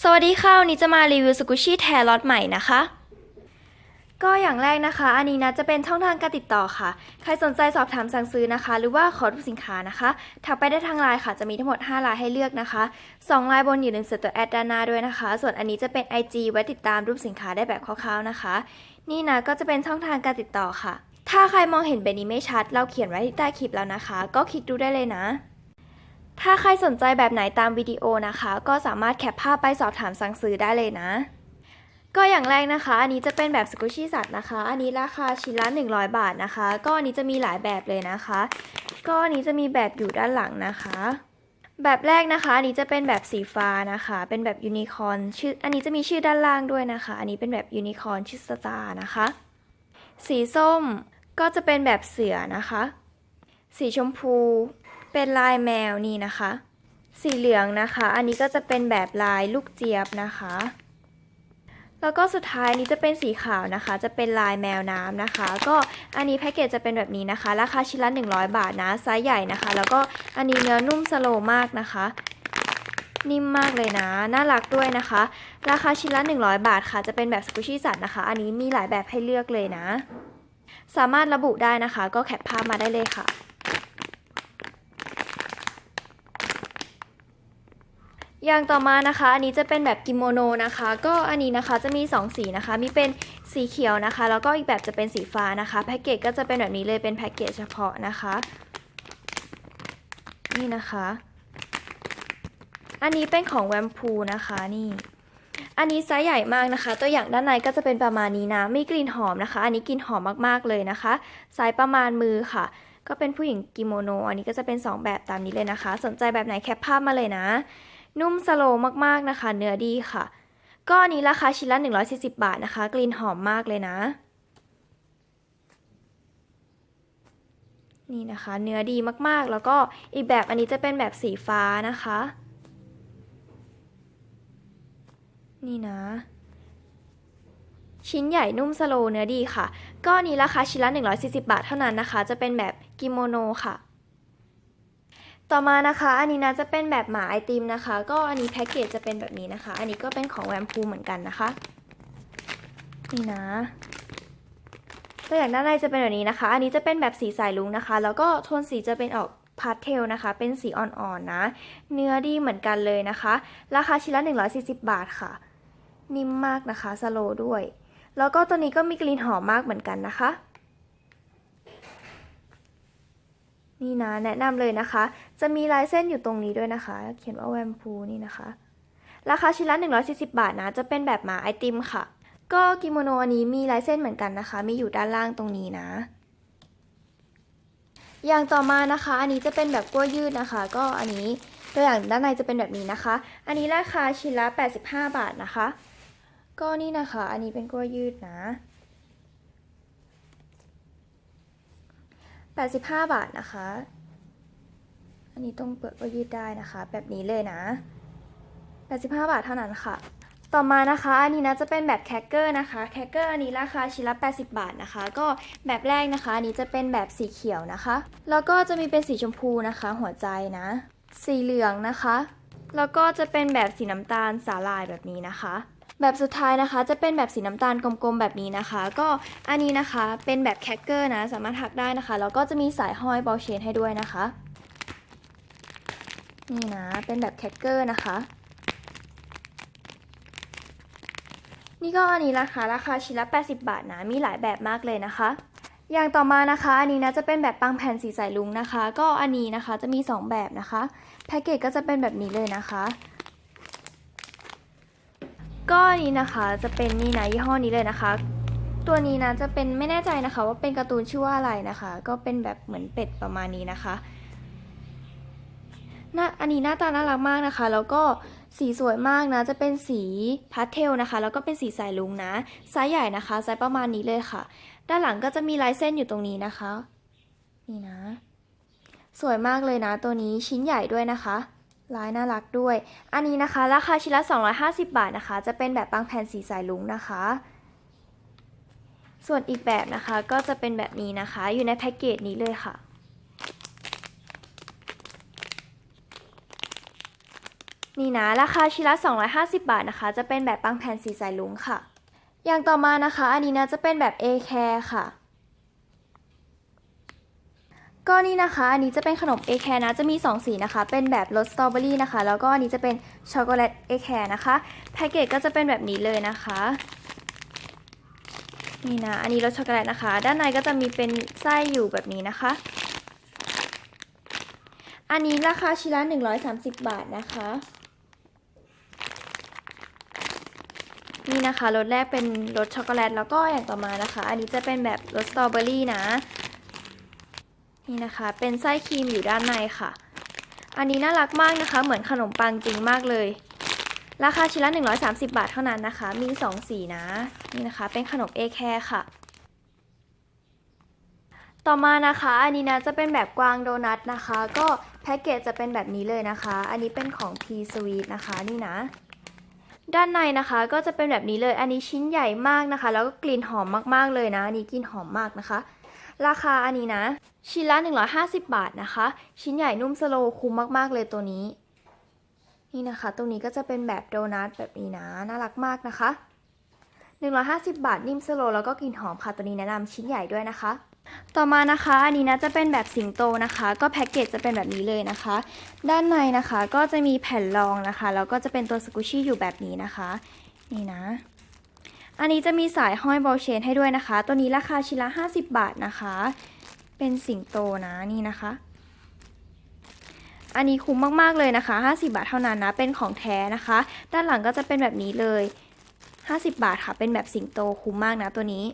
สวัสดีค่ะวันนี้จะมารีวิวสกุชี่แทร์ล็อตใหม่นะคะ ก็อย่างแรกนะคะ อันนี้นะจะเป็นช่องทางการติดต่อค่ะ ใครสนใจสอบถามสั่งซื้อนะคะ หรือว่าขอดูสินค้านะคะทักไปได้ทางไลน์ค่ะ จะมีทั้งหมด 5 ลายให้เลือกนะคะ2ลายบนอยู่ในเสิร์ชตัวแอดด้านหน้าด้วยนะคะ ส่วนอันนี้จะเป็น IG ไว้ติดตามรูปสินค้าได้แบบคร่าวๆนะคะ นี่นะก็จะเป็นช่องทางการติดต่อค่ะ ถ้าใครมองเห็นแบบนี้ไม่ชัด เราเขียนไว้ที่ใต้คลิปแล้วนะคะ ก็คลิกดูได้เลยนะ ถ้าใครสนใจแบบไหนตามวิดีโอนะคะ ก็สามารถแคปภาพไปสอบถามสั่งซื้อได้เลยนะ ก็อย่างแรกนะคะ อันนี้จะเป็นแบบสกุชี่สัตว์นะคะ อันนี้ราคาชิ้นละ100 บาทนะคะ ก็อันนี้จะมีหลายแบบเลยนะคะ ก็อันนี้จะมีแบบอยู่ด้านหลังนะคะ แบบแรกนะคะ อันนี้จะเป็นแบบสีฟ้านะคะ เป็นแบบยูนิคอร์นชื่อ อันนี้จะมีชื่อด้านล่างด้วยนะคะ อันนี้เป็นแบบยูนิคอร์นชื่อสตาร์นะคะ สีส้มก็จะเป็นแบบเสือนะคะ สีชมพู เป็นลายแมวนี่นะคะ สีเหลืองนะคะ อันนี้ก็จะเป็นแบบลายลูกเจี๊ยบนะคะ แล้วก็สุดท้ายนี้จะเป็นสีขาวนะคะ จะเป็นลายแมวน้ำนะคะ ก็อันนี้แพ็กเกจจะเป็นแบบนี้นะคะ ราคาชิ้นละ100 บาทนะไซส์ใหญ่นะคะ แล้วก็อันนี้เนื้อนุ่มสโลมากนะคะนิ่มมากเลยนะ น่ารักด้วยนะคะ ราคาชิ้นละ 100 บาทค่ะ จะเป็นแบบสกุชี่สัตว์นะคะ อันนี้มีหลายแบบให้เลือกเลยนะ สามารถระบุได้นะคะ ก็แคปภาพมาได้เลยค่ะ อย่างต่อมานะคะ อันนี้จะเป็นแบบกิโมโนนะคะ ก็อันนี้นะคะจะมี 2 สีนะคะ มีเป็นสีเขียวนะคะ แล้วก็อีกแบบจะเป็นสีฟ้านะคะ แพ็กเกจก็จะเป็นแบบนี้เลย เป็นแพ็กเกจเฉพาะนะคะ นี่นะคะ อันนี้เป็นของแวมพูนะคะนี่ อันนี้ไซส์ใหญ่มากนะคะ ตัวอย่างด้านในก็จะเป็นประมาณนี้นะ มีกลิ่นหอมนะคะ อันนี้กลิ่นหอมมากๆเลยนะคะ ไซส์ประมาณมือค่ะก็เป็นผู้หญิงกิโมโน อันนี้ก็จะเป็น 2 แบบตามนี้เลยนะคะ สนใจแบบไหนแคปภาพมาเลยนะ นุ่มสโลมากๆนะคะ เนื้อดีค่ะ ก็อันนี้ราคาชิ้นละ 140 บาทนะคะ กลิ่นหอมมากเลยนะ นี่นะคะ เนื้อดีมากๆ แล้วก็อีกแบบอันนี้จะเป็นแบบสีฟ้านะคะ นี่นะ ชิ้นใหญ่นุ่มสโลเนื้อดีค่ะ ก็อันนี้ราคาชิ้นละ 140 บาทเท่านั้นนะคะ จะเป็นแบบกิโมโนค่ะ ต่อมานะคะ อันนี้นะจะเป็นแบบหมาไอติมนะคะ ก็อันนี้แพ็กเกจจะเป็นแบบนี้นะคะ อันนี้ก็เป็นของแวมพูเหมือนกันนะคะ นี่นะตัวอย่างด้านในจะเป็นแบบนี้นะคะ อันนี้จะเป็นแบบสีสายลุงนะคะ แล้วก็โทนสีจะเป็นออกพาสเทลนะคะ เป็นสีอ่อนๆนะ เนื้อดีเหมือนกันเลยนะคะ ราคาชิ้นละ 140 บาทค่ะ นิ่มมากนะคะ สโลด้วย แล้วก็ตัวนี้ก็มีกลิ่นหอมมากเหมือนกันนะคะนี่นะแนะนำเลยนะคะ จะมีลายเส้นอยู่ตรงนี้ด้วยนะคะ เขียนว่าแวมพูนี่นะคะ ราคาชิ้นละ 140 บาทนะ จะเป็นแบบหมาไอติมค่ะ ก็กิโมโนอันนี้มีลายเส้นเหมือนกันนะคะ มีอยู่ด้านล่างตรงนี้นะ อย่างต่อมานะคะ อันนี้จะเป็นแบบกล้วยยืดนะคะ ก็อันนี้ตัวอย่างด้านในจะเป็นแบบนี้นะคะ อันนี้ราคาชิ้นละ 85 บาทนะคะ ก็นี่นะคะ อันนี้เป็นกล้วยยืดนะ 85 บาทนะคะ อันนี้ตรงเปลือกก็ยืดได้นะคะ แบบนี้เลยนะ 85 บาทเท่านั้นค่ะ ต่อมานะคะ อันนี้นะจะเป็นแบบแคคเกอร์นะคะ แคคเกอร์อันนี้ราคาชิ้นละ 80 บาทนะคะ ก็แบบแรกนะคะ อันนี้จะเป็นแบบสีเขียวนะคะ แล้วก็จะมีเป็นสีชมพูนะคะ หัวใจนะ สีเหลืองนะคะ แล้วก็จะเป็นแบบสีน้ำตาลสาลายแบบนี้นะคะแบบสุดท้ายนะคะจะเป็นแบบสีน้ำตาลกลมๆแบบนี้นะคะ ก็อันนี้นะคะเป็นแบบแคคเกอร์นะ สามารถหักได้นะคะ แล้วก็จะมีสายห้อยบอลเชนให้ด้วยนะคะ นี่นะ เป็นแบบแคคเกอร์นะคะ นี่ก็อันนี้ราคาราคาชิ้นละ 80 บาทนะ มีหลายแบบมากเลยนะคะ อย่างต่อมานะคะ อันนี้นะจะเป็นแบบปังแผ่นสีสายลุงนะคะ ก็อันนี้นะคะจะมี 2 แบบนะคะ แพ็กเกจก็จะเป็นแบบนี้เลยนะคะ ก็อันนี้นะคะจะเป็นนี่นะยี่ห้อนี้เลยนะคะ ตัวนี้นะจะเป็นไม่แน่ใจนะคะ ว่าเป็นการ์ตูนชื่อว่าอะไรนะคะ ก็เป็นแบบเหมือนเป็ดประมาณนี้นะคะ หน้าอันนี้หน้าตาน่ารักมากนะคะ แล้วก็สีสวยมากนะ จะเป็นสีพาสเทลนะคะ แล้วก็เป็นสีสายลุงนะไซส์ใหญ่นะคะไซส์ประมาณนี้เลยค่ะ ด้านหลังก็จะมีลายเส้นอยู่ตรงนี้นะคะ นี่นะ สวยมากเลยนะ ตัวนี้ชิ้นใหญ่ด้วยนะคะลายน่ารักด้วย อันนี้นะคะราคาชิ้นละ 250 บาทนะคะ จะเป็นแบบบางแผ่นสีสายลุงนะคะ ส่วนอีกแบบนะคะก็จะเป็นแบบนี้นะคะ อยู่ในแพ็กเกจนี้เลยค่ะ นี่นะ ราคาชิ้นละ250 บาทนะคะ จะเป็นแบบปังแผ่นสีสายลุงค่ะ อย่างต่อมานะคะ อันนี้นะจะเป็นแบบ A care ค่ะ ก็นี่นะคะ อันนี้จะเป็นขนม A care นะ จะมี 2 สีนะคะ เป็นแบบรสสตรอเบอรี่นะคะ แล้วก็อันนี้จะเป็นช็อกโกแลต A care นะคะ แพ็กเกจก็จะเป็นแบบนี้เลยนะคะ นี่นะ อันนี้รสช็อกโกแลตนะคะ ด้านในก็จะมีเป็นไส้อยู่แบบนี้นะคะ อันนี้ราคาชิ้นละ130 บาทนะคะ นี่นะคะรสแรกเป็นรสช็อกโกแลตแล้วก็อย่างต่อมานะคะ อันนี้จะเป็นแบบรสสตรอเบอรี่นะ นี่นะคะ เป็นไส้ครีมอยู่ด้านในค่ะ อันนี้น่ารักมากนะคะ เหมือนขนมปังจริงมากเลย ราคาชิ้นละ 130 บาทเท่านั้นนะคะ มี 2 สีนะ นี่นะคะ เป็นขนมเอแคร์ค่ะต่อมานะคะ อันนี้นะจะเป็นแบบกวางโดนัทนะคะ ก็แพ็กเกจจะเป็นแบบนี้เลยนะคะ อันนี้เป็นของ P Sweet นะคะนี่นะ ด้านในนะคะก็จะเป็นแบบนี้เลย อันนี้ชิ้นใหญ่มากนะคะ แล้วก็กลิ่นหอมมากๆเลยนะ อันนี้กลิ่นหอมมากนะคะ ราคาอันนี้นะ ชิ้นละ 150 บาทนะคะ ชิ้นใหญ่นุ่มสโลคุ้มมากๆเลยตัวนี้ นี่นะคะ ตรงนี้ก็จะเป็นแบบโดนัทแบบนี้นะ น่ารักมากนะคะ 150 บาทนิ่มสโลแล้วก็กลิ่นหอมค่ะ ตัวนี้แนะนำชิ้นใหญ่ด้วยนะคะ ต่อมานะคะอันนี้นะจะเป็นแบบสิงโตนะคะ ก็แพ็กเกจจะเป็นแบบนี้เลยนะคะ ด้านในนะคะก็จะมีแผ่นรองนะคะแล้วก็จะเป็นตัวสกูชี่อยู่แบบนี้นะคะ นี่นะ อันนี้จะมีสายห้อยบอลเชนให้ด้วยนะคะ ตัวนี้ราคาชิ้นละ 50 บาทนะคะ เป็นสิงโตนะนี่นะคะ อันนี้คุ้มมากๆเลยนะคะ 50 บาทเท่านั้นนะเป็นของแท้นะคะ ด้านหลังก็จะเป็นแบบนี้เลย 50 บาทค่ะ เป็นแบบสิงโตคุ้มมากนะตัวนี้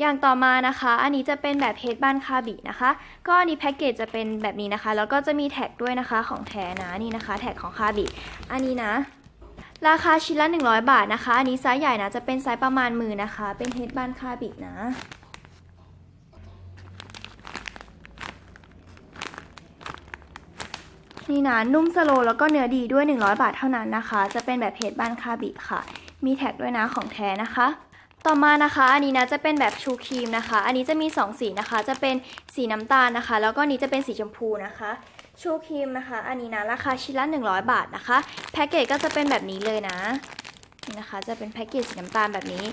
อย่างต่อมานะคะ อันนี้จะเป็นแบบเฮดบันคาบินะคะ ก็อันนี้แพ็กเกจจะเป็นแบบนี้นะคะ แล้วก็จะมีแท็กด้วยนะคะของแท้นะนี่นะคะ แท็กของคาบิ อันนี้นะ ราคาชิ้นละ 100 บาทนะคะ อันนี้ไซส์ใหญ่นะ จะเป็นไซส์ประมาณมือนะคะ เป็นเฮดบันคาบินะนี่นะนุ่มสโลแล้วก็เนื้อดีด้วย 100 บาทเท่านั้นนะคะ จะเป็นแบบเฮดบันคาบิค่ะ มีแท็กด้วยนะของแท้นะคะ ต่อมานะคะ อันนี้นะจะเป็นแบบชูครีมนะคะ อันนี้จะมี 2 สีนะคะ จะเป็นสีน้ำตาลนะคะ แล้วก็อันนี้จะเป็นสีชมพูนะคะ ชูครีมนะคะ อันนี้นะราคาชิ้นละ 100 บาทนะคะ แพ็กเกจก็จะเป็นแบบนี้เลยนะนี่นะคะ จะเป็นแพ็กเกจสีน้ำตาลแบบนี้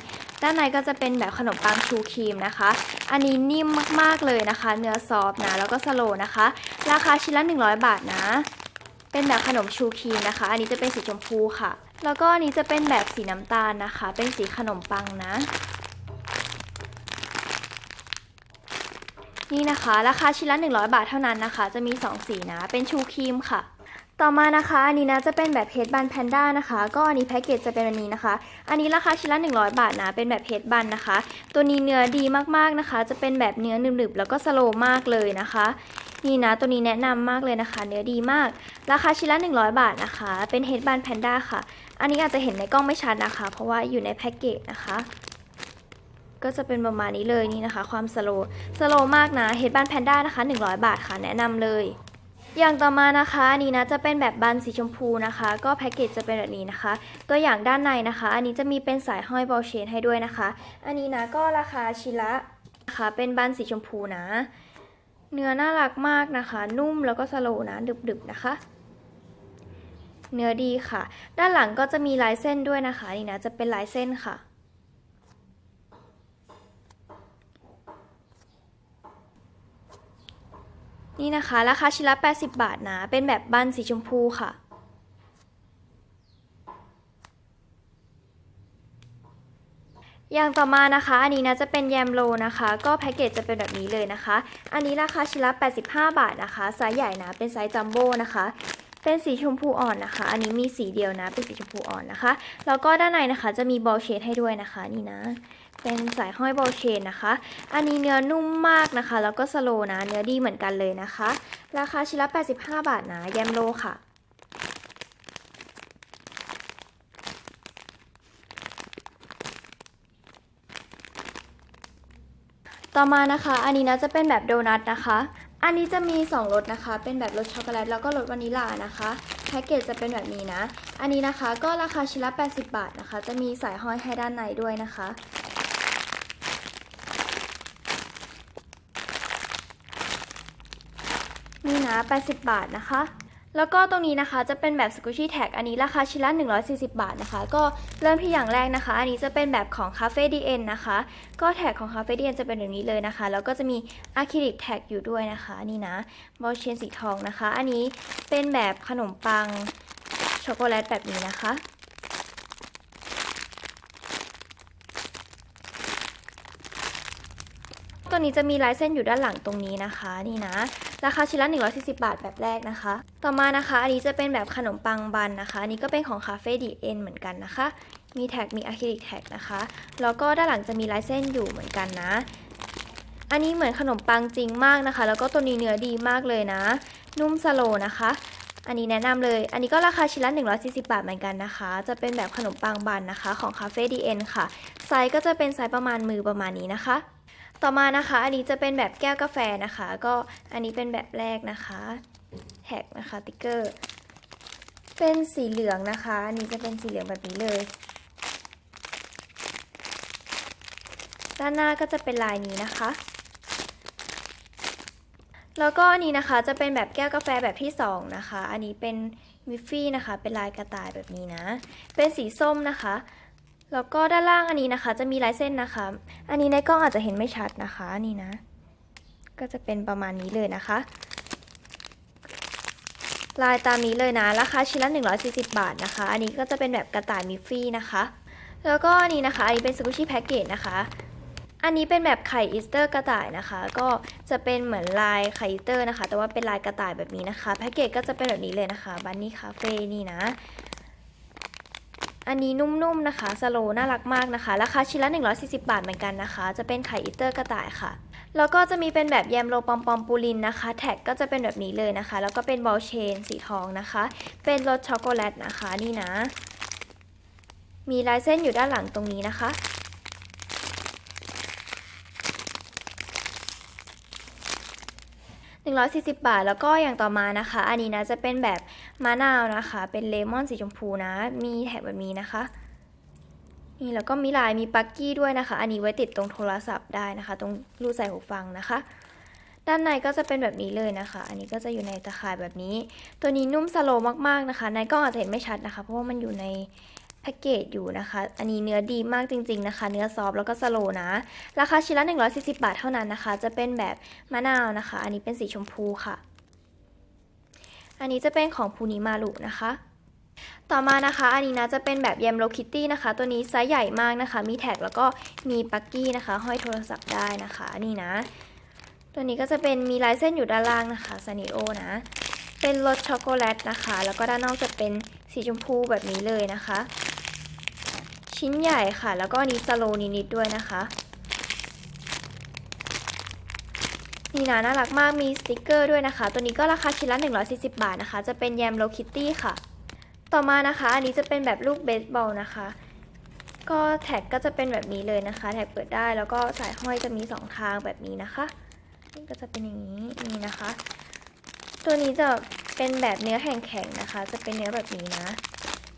ด้านในก็จะเป็นแบบขนมปังชูครีมนะคะ อันนี้นิ่มมากๆเลยนะคะ เนื้อซอฟนะ แล้วก็สโลนะคะ ราคาชิ้นละ 100 บาทนะ เป็นแบบขนมชูครีมนะคะ อันนี้จะเป็นสีชมพูค่ะแล้วก็อันนี้จะเป็นแบบสีน้ำตาลนะคะ เป็นสีขนมปังนะ นี่นะคะ ราคาชิ้นละ 100 บาทเท่านั้นนะคะ จะมี 2 สีนะ เป็นชูครีมค่ะ ต่อมานะคะ อันนี้นะจะเป็นแบบเพชรบันแพนด้านะคะ ก็อันนี้แพ็กเกจจะเป็นอันนี้นะคะ อันนี้ราคาชิ้นละ 100 บาทนะ เป็นแบบเพชรบันนะคะ ตัวนี้เนื้อดีมากๆนะคะ จะเป็นแบบเนื้อหนึบๆแล้วก็สโลว์มากเลยนะคะ นี่นะตัวนี้แนะนำมากเลยนะคะ เนื้อดีมาก ราคาชิ้นละ 100 บาทนะคะ เป็นเฮดบันแพนด้าค่ะ อันนี้อาจจะเห็นในกล้องไม่ชัดนะคะ เพราะว่าอยู่ในแพ็กเกจนะคะก็จะเป็นประมาณนี้เลยนี่นะคะ ความสโลว์สโลว์มากนะเฮดบันแพนด้านะคะ 100 บาทค่ะแนะนำเลย อย่างต่อมานะคะอันนี้นะจะเป็นแบบบันสีชมพูนะคะ ก็แพ็กเกจจะเป็นแบบนี้นะคะ ตัวอย่างด้านในนะคะ อันนี้จะมีเป็นสายห้อยบอลเชนให้ด้วยนะคะ อันนี้นะก็ราคาชิ้นละนะคะเป็นบันสีชมพูนะ เนื้อน่ารักมากนะคะ นุ่มแล้วก็สโลว์นะดึบๆนะคะ เนื้อดีค่ะ ด้านหลังก็จะมีลายเส้นด้วยนะคะนี่นะจะเป็นลายเส้นค่ะนี่นะคะ ราคาชิ้นละ 80 บาทนะ เป็นแบบบันสีชมพูค่ะ อย่างต่อมานะคะ อันนี้นะจะเป็นแยมโลนะคะ ก็แพ็กเกจจะเป็นแบบนี้เลยนะคะ อันนี้ราคาชิ้นละ 85 บาทนะคะไซส์ใหญ่นะเป็นไซส์จัมโบ้นะคะเป็นสีชมพูอ่อนนะคะ อันนี้มีสีเดียวนะ เป็นสีชมพูอ่อนนะคะ แล้วก็ด้านในนะคะจะมีบอลเชดให้ด้วยนะคะ นี่นะ เป็นสายห้อยบอลเชนนะคะ อันนี้เนื้อนุ่มมากนะคะ แล้วก็สโลนะ เนื้อดีเหมือนกันเลยนะคะ ราคาชิ้นละ 85 บาทนะ แยมโลค่ะ ต่อมานะคะ อันนี้นะจะเป็นแบบโดนัทนะคะ อันนี้จะมี 2รสนะคะ เป็นแบบรสช็อกโกแลตแล้วก็รสวานิลลานะคะแพ็กเกจจะเป็นแบบนี้นะ อันนี้นะคะก็ราคาชิ้นละ 80 บาทนะคะ จะมีสายห้อยให้ด้านในด้วยนะคะ นี่นะ 80 บาทนะคะ แล้วก็ตรงนี้นะคะจะเป็นแบบสกูชี่แท็กอันนี้ราคาชิ้นละ 140 บาทนะคะ ก็เริ่มที่อย่างแรกนะคะ อันนี้จะเป็นแบบของ Cafe DN นะคะ ก็แท็กของ Cafe DN จะเป็นแบบนี้เลยนะคะ แล้วก็จะมีอะคริลิกแท็กอยู่ด้วยนะคะนี่นะบอลเชนสีทองนะคะ อันนี้เป็นแบบขนมปังช็อกโกแลตแบบนี้นะคะ ตัวนี้จะมีลายเส้นอยู่ด้านหลังตรงนี้นะคะนี่นะ ราคาชิ้นละ 140 บาทแบบแรกนะคะ ต่อมานะคะ อันนี้จะเป็นแบบขนมปังบันนะคะ อันนี้ก็เป็นของคาเฟ่ดีเอ็นเหมือนกันนะคะ มีแท็กมีอะคริลิกแท็กนะคะ แล้วก็ด้านหลังจะมีลายเส้นอยู่เหมือนกันนะ อันนี้เหมือนขนมปังจริงมากนะคะ แล้วก็ตัวนี้เนื้อดีมากเลยนะ นุ่มสโลนะคะ อันนี้แนะนำเลย อันนี้ก็ราคาชิ้นละ 140 บาทเหมือนกันนะคะ จะเป็นแบบขนมปังบันนะคะ ของคาเฟ่ดีเอ็นค่ะ ไซส์ก็จะเป็นไซส์ประมาณมือประมาณนี้นะคะต่อมานะคะ อันนี้จะเป็นแบบแก้วกาแฟนะคะ ก็อันนี้เป็นแบบแรกนะคะแท็กนะคะติ๊กเกอร์ เป็นสีเหลืองนะคะ อันนี้จะเป็นสีเหลืองแบบนี้เลย ด้านหน้าก็จะเป็นลายนี้นะคะ แล้วก็อันนี้นะคะจะเป็นแบบแก้วกาแฟแบบที่สองนะคะ อันนี้เป็นมิฟฟี่นะคะ เป็นลายกระต่ายแบบนี้นะ เป็นสีส้มนะคะ แล้วก็ด้านล่างอันนี้นะคะ จะมีลายเส้นนะคะ อันนี้ในกล้องอาจจะเห็นไม่ชัดนะคะนี่นะ ก็จะเป็นประมาณนี้เลยนะคะ ลายตามนี้เลยนะ ราคาชิ้นละ 140 บาทนะคะ อันนี้ก็จะเป็นแบบกระต่ายมิฟฟี่นะคะ แล้วก็อันนี้นะคะ อันนี้เป็นสกูชี่แพ็กเกจนะคะ อันนี้เป็นแบบไข่อีสเตอร์กระต่ายนะคะ ก็จะเป็นเหมือนลายไข่อีสเตอร์นะคะ แต่ว่าเป็นลายกระต่ายแบบนี้นะคะ แพ็กเกจก็จะเป็นแบบนี้เลยนะคะ บันนี่คาเฟ่นี่นะ อันนี้นุ่มๆนะคะ สโลน่ารักมากนะคะ ราคาชิ้นละ 140 บาทเหมือนกันนะคะ จะเป็นไข่อิตเตอร์กระต่ายค่ะ แล้วก็จะมีเป็นแบบแยมโลปอมปอมปูลินนะคะ แท็กก็จะเป็นแบบนี้เลยนะคะ แล้วก็เป็นบอลเชนสีทองนะคะ เป็นรสช็อกโกแลตนะคะนี่นะ มีลายเส้นอยู่ด้านหลังตรงนี้นะคะ 140 บาท แล้วก็อย่างต่อมานะคะ อันนี้นะจะเป็นแบบมะนาวนะคะ เป็นเลมอนสีชมพูนะ มีแถบแบบนี้นะคะ นี่แล้วก็มีลายมีปักกี้ด้วยนะคะ อันนี้ไว้ติดตรงโทรศัพท์ได้นะคะ ตรงรูใส่หูฟังนะคะ ด้านในก็จะเป็นแบบนี้เลยนะคะ อันนี้ก็จะอยู่ในตะข่ายแบบนี้ ตัวนี้นุ่มสโลมากๆนะคะ ในกล้องอาจจะเห็นไม่ชัดนะคะ เพราะว่ามันอยู่ใน แพ็กเกจอยู่นะคะ อันนี้เนื้อดีมากจริง ๆนะคะ เนื้อซอฟแล้วก็สโลนะ ราคาชิ้นละ 140 บาทเท่านั้นนะคะ จะเป็นแบบมะนาวนะคะ อันนี้เป็นสีชมพูค่ะ อันนี้จะเป็นของพูนิมารุนะคะ ต่อมานะคะ อันนี้นะจะเป็นแบบแยมโลคิตตี้นะคะ ตัวนี้ไซส์ใหญ่มากนะคะ มีแท็กแล้วก็มีปักกี้นะคะ ห้อยโทรศัพท์ได้นะคะ นี่นะ ตัวนี้ก็จะเป็นมีลายเส้นอยู่ด้านล่างนะคะซานิโอนะ เป็นรสช็อกโกแลตนะคะ แล้วก็ด้านนอกจะเป็นสีชมพูแบบนี้เลยนะคะ ชิ้นใหญ่ค่ะ แล้วก็อันนี้สโลนิดๆด้วยนะคะ นี่นะน่ารักมากมีสติกเกอร์ด้วยนะคะ ตัวนี้ก็ราคาชิ้นละ 140 บาทนะคะ จะเป็นแยมโลคิตตี้ค่ะ ต่อมานะคะ อันนี้จะเป็นแบบลูกเบสบอลนะคะ ก็แท็กก็จะเป็นแบบนี้เลยนะคะ แท็กเปิดได้แล้วก็สายห้อยจะมีสองทางแบบนี้นะคะนี่ก็จะเป็นอย่างนี้นี่นะคะ ตัวนี้จะเป็นแบบเนื้อแข็งๆนะคะ จะเป็นเนื้อแบบนี้นะ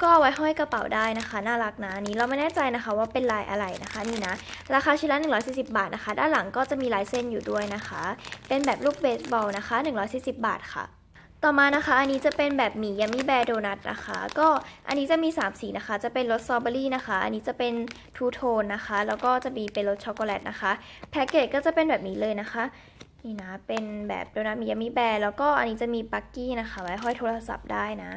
ก็ไว้ห้อยกระเป๋าได้นะคะ น่ารักนะนนี้เราไม่แน่ใจนะคะว่าเป็นลายอะไรนะคะนี่นะ ราคาชิ้นละ 140 บาทนะคะ ด้านหลังก็จะมีลายเส้นอยู่ด้วยนะคะ เป็นแบบลูกเบสบอลนะคะ 140 บาทค่ะต่อมานะคะ อันนี้จะเป็นแบบหมี่ยัมมี่แบร์โดนัทนะคะ ก็อันนี้จะมี 3 สีนะคะ จะเป็นรสสตรอเบอรี่นะคะ อันนี้จะเป็นทูโทนนะคะ แล้วก็จะมีเป็นรสช็อกโกแลตนะคะ แพ็กเกจก็จะเป็นแบบนี้เลยนะคะ นี่นะ เป็นแบบโดนัทมียัมมี่แบร์แล้วก็อันนี้จะมีปักกี้นะคะ ไว้ห้อยโทรศัพท์ได้นะ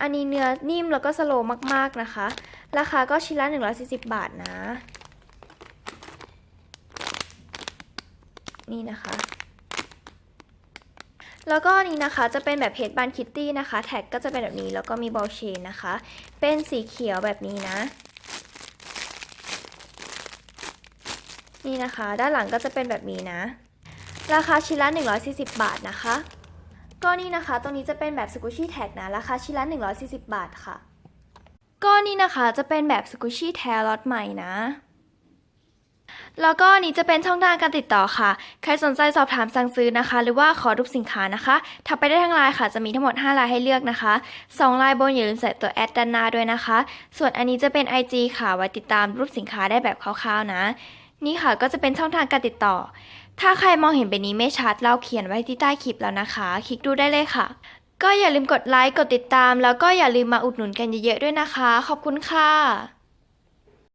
อันนี้เนื้อนิ่มแล้วก็สโลว์มากๆนะคะ ราคาก็ชิ้นละ 140 บาทนะ นี่นะคะ แล้วก็อันนี้นะคะจะเป็นแบบเพจบันคิตตี้นะคะ แท็กก็จะเป็นแบบนี้แล้วก็มีบอลเชนนะคะ เป็นสีเขียวแบบนี้นะ นี่นะคะ ด้านหลังก็จะเป็นแบบนี้นะ ราคาชิ้นละ 140 บาทนะคะ ก็นี่นะคะ ตรงนี้จะเป็นแบบสกูชี่แท็กนะ ราคาชิ้นละ 140 บาทค่ะ ก็นี่นะคะจะเป็นแบบสกูชี่แทล็อตใหม่นะ แล้วก็นี้จะเป็นช่องทางการติดต่อค่ะ ใครสนใจสอบถามสั่งซื้อนะคะ หรือว่าขอรูปสินค้านะคะทักไปได้ทางไลน์ค่ะ จะมีทั้งหมด 5 ลายให้เลือกนะคะ 2 ลายบนอย่าลืมใส่ตัวแอดด้านหน้าด้วยนะคะ ส่วนอันนี้จะเป็น IG ค่ะ ไว้ติดตามรูปสินค้าได้แบบคร่าวๆนะ นี่ค่ะก็จะเป็นช่องทางการติดต่อ ถ้าใครมองเห็นเป็นนี้ไม่ชัด เราเขียนไว้ที่ใต้คลิปแล้วนะคะ คลิกดูได้เลยค่ะ ก็อย่าลืมกดไลค์ กดติดตาม แล้วก็อย่าลืมมาอุดหนุนกันเยอะๆด้วยนะคะ ขอบคุณค่ะ